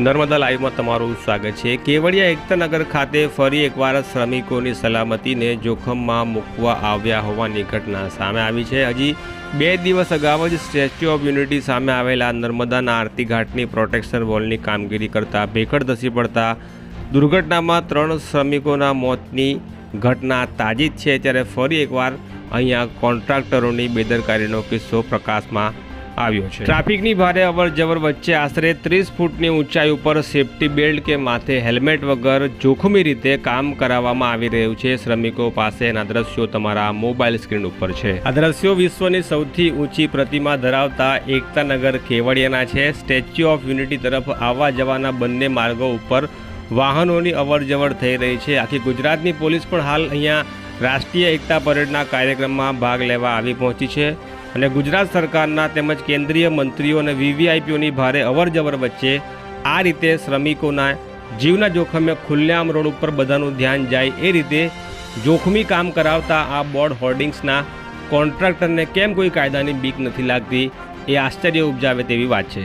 નર્મદા લાઈવમાં તમારું સ્વાગત છે. કેવડિયા એકતાનગર ખાતે ફરી એકવાર શ્રમિકોની સલામતીને જોખમમાં મૂકવા આવ્યા હોવાની ઘટના સામે આવી છે. હજી બે દિવસ અગાઉ જ સ્ટેચ્યુ ઓફ યુનિટી સામે આવેલા નર્મદાના આરતી ઘાટની પ્રોટેક્શન વોલની કામગીરી કરતા ભેખડ ધસી પડતા દુર્ઘટનામાં ત્રણ શ્રમિકોના મોતની ઘટના તાજી છે. ત્યારે ફરી એકવાર અહીંયા કોન્ટ્રાક્ટરોની બેદરકારીનો કિસ્સો પ્રકાશમાં આવ્યો છે. ટ્રાફિકની ભારે અવર જવર વચ્ચે આશરે ત્રીસ ફૂટની ઊંચાઈ ઉપર સેફટી બેલ્ટ કે માથે હેલ્મેટ વગર જોખમી રીતે કામ કરાવવામાં આવી રહ્યું છે. શ્રમિકો પાસેના દ્રશ્યો તમારા મોબાઈલ સ્ક્રીન ઉપર છે. આ દ્રશ્યો વિશ્વની સૌથી ઊંચી પ્રતિમા ધરાવતા એકતાનગર કેવડિયાના છે. સ્ટેચ્યુ ઓફ યુનિટી તરફ આવવા જવાના બંને માર્ગો ઉપર વાહનોની અવરજવર થઈ રહી છે. આખી ગુજરાતની પોલીસ પણ હાલ અહીંયા રાષ્ટ્રીય એકતા પરેડના કાર્યક્રમમાં ભાગ લેવા આવી પહોંચી છે. અને ગુજરાત સરકારના તેમજ કેન્દ્રીય મંત્રીઓ અને વીવીઆઈપીઓની ભારે અવરજવર વચ્ચે આ રીતે શ્રમિકોના જીવના જોખમે ખુલ્લેઆમ રોડ ઉપર બધાનું ધ્યાન જાય એ રીતે જોખમી કામ કરાવતા આ બોર્ડ હોર્ડિંગ્સના કોન્ટ્રાક્ટરને કેમ કોઈ કાયદાની બીક નથી લાગતી એ આશ્ચર્ય ઉપજાવે તેવી વાત છે.